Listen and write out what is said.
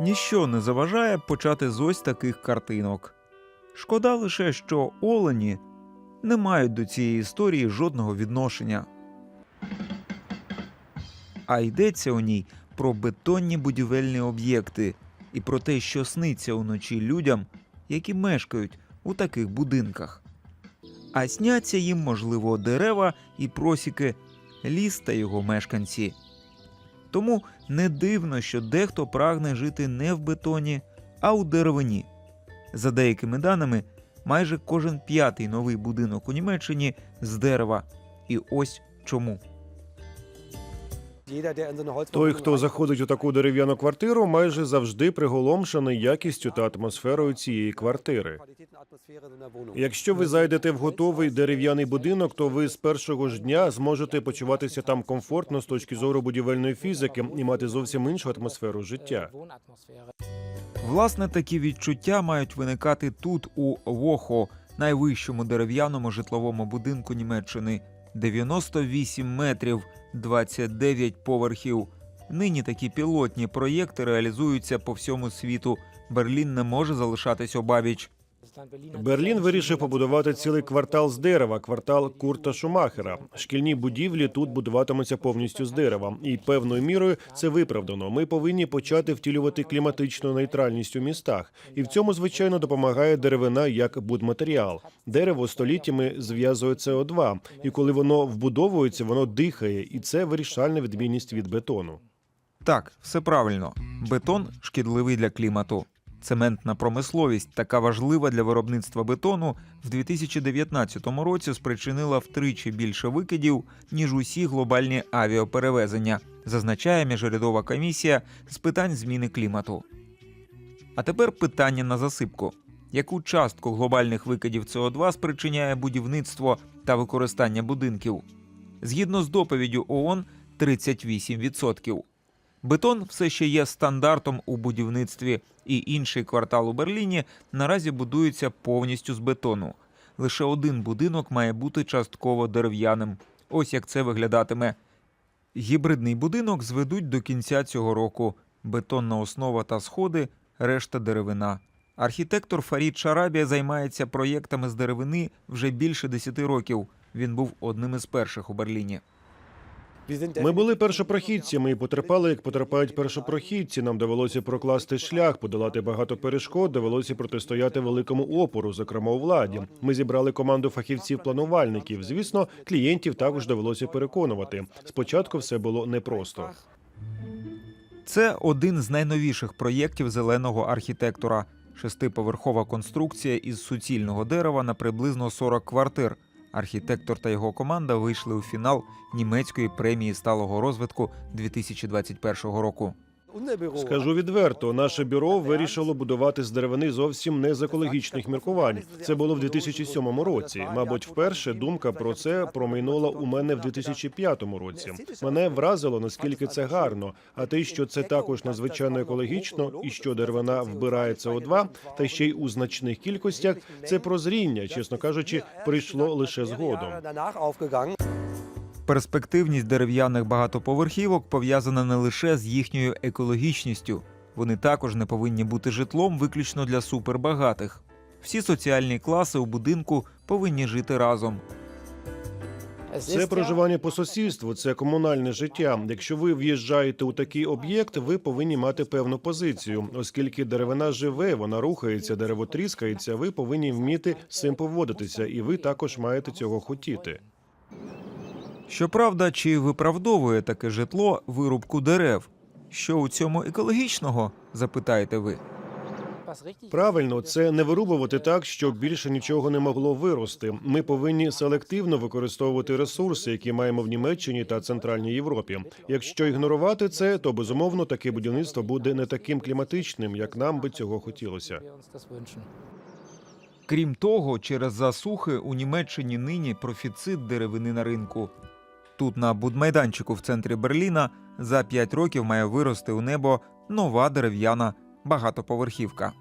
Ніщо не заважає почати з ось таких картинок. Шкода лише, що олені не мають до цієї історії жодного відношення. А йдеться у ній про бетонні будівельні об'єкти і про те, що сниться уночі людям, які мешкають у таких будинках. А сняться їм, можливо, дерева і просіки, ліс та його мешканці. Тому не дивно, що дехто прагне жити не в бетоні, а у деревині. За деякими даними, майже кожен п'ятий новий будинок у Німеччині з дерева. І ось чому. Той, хто заходить у таку дерев'яну квартиру, майже завжди приголомшений якістю та атмосферою цієї квартири. Якщо ви зайдете в готовий дерев'яний будинок, то ви з першого ж дня зможете почуватися там комфортно з точки зору будівельної фізики і мати зовсім іншу атмосферу життя. Власне, такі відчуття мають виникати тут, у Вохо, найвищому дерев'яному житловому будинку Німеччини. 98 метрів, 29 поверхів. Нині такі пілотні проєкти реалізуються по всьому світу. Берлін не може залишатись обабіч. Берлін вирішив побудувати цілий квартал з дерева, квартал Курта Шумахера. Шкільні будівлі тут будуватимуться повністю з дерева, і певною мірою це виправдано. Ми повинні почати втілювати кліматичну нейтральність у містах, і в цьому звичайно допомагає деревина як будматеріал. Дерево століттями зв'язує СО2, і коли воно вбудовується, воно дихає, і це вирішальна відмінність від бетону. Так, все правильно. Бетон шкідливий для клімату. Цементна промисловість, така важлива для виробництва бетону, в 2019 році спричинила втричі більше викидів, ніж усі глобальні авіаперевезення, зазначає міжурядова комісія з питань зміни клімату. А тепер питання на засипку: яку частку глобальних викидів СО2 спричиняє будівництво та використання будинків? Згідно з доповіддю ООН, 38%. Бетон все ще є стандартом у будівництві, і інший квартал у Берліні наразі будується повністю з бетону. Лише один будинок має бути частково дерев'яним. Ось як це виглядатиме. Гібридний будинок зведуть до кінця цього року. Бетонна основа та сходи, решта деревина. Архітектор Фарід Шарабія займається проєктами з деревини вже більше 10 років. Він був одним із перших у Берліні. Ми були першопрохідцями і потерпали, як потерпають першопрохідці. Нам довелося прокласти шлях, подолати багато перешкод, довелося протистояти великому опору, зокрема у владі. Ми зібрали команду фахівців-планувальників. Звісно, клієнтів також довелося переконувати. Спочатку все було непросто. Це один з найновіших проєктів зеленого архітектора. Шестиповерхова конструкція із суцільного дерева на приблизно 40 квартир. Архітектор та його команда вийшли у фінал німецької премії сталого розвитку 2021 року. Скажу відверто, наше бюро вирішило будувати з деревини зовсім не з екологічних міркувань. Це було в 2007 році. Мабуть, вперше думка про це промайнула у мене в 2005 році. Мене вразило наскільки це гарно. А те, що це також надзвичайно екологічно, і що деревина вбирає СО2, та ще й у значних кількостях, це прозріння, чесно кажучи, прийшло лише згодом. Перспективність дерев'яних багатоповерхівок пов'язана не лише з їхньою екологічністю. Вони також не повинні бути житлом виключно для супербагатих. Всі соціальні класи у будинку повинні жити разом. Це проживання по сусідству, це комунальне життя. Якщо ви в'їжджаєте у такий об'єкт, ви повинні мати певну позицію, оскільки деревина живе, вона рухається, дерево тріскається. Ви повинні вміти з цим поводитися, і ви також маєте цього хотіти. Щоправда, чи виправдовує таке житло вирубку дерев? Що у цьому екологічного? запитаєте ви. Правильно, це не вирубувати так, щоб більше нічого не могло вирости. Ми повинні селективно використовувати ресурси, які маємо в Німеччині та Центральній Європі. Якщо ігнорувати це, то безумовно таке будівництво буде не таким кліматичним, як нам би цього хотілося. Крім того, через засухи у Німеччині нині профіцит деревини на ринку. Тут, на будмайданчику в центрі Берліна, за 5 років має вирости у небо нова дерев'яна багатоповерхівка.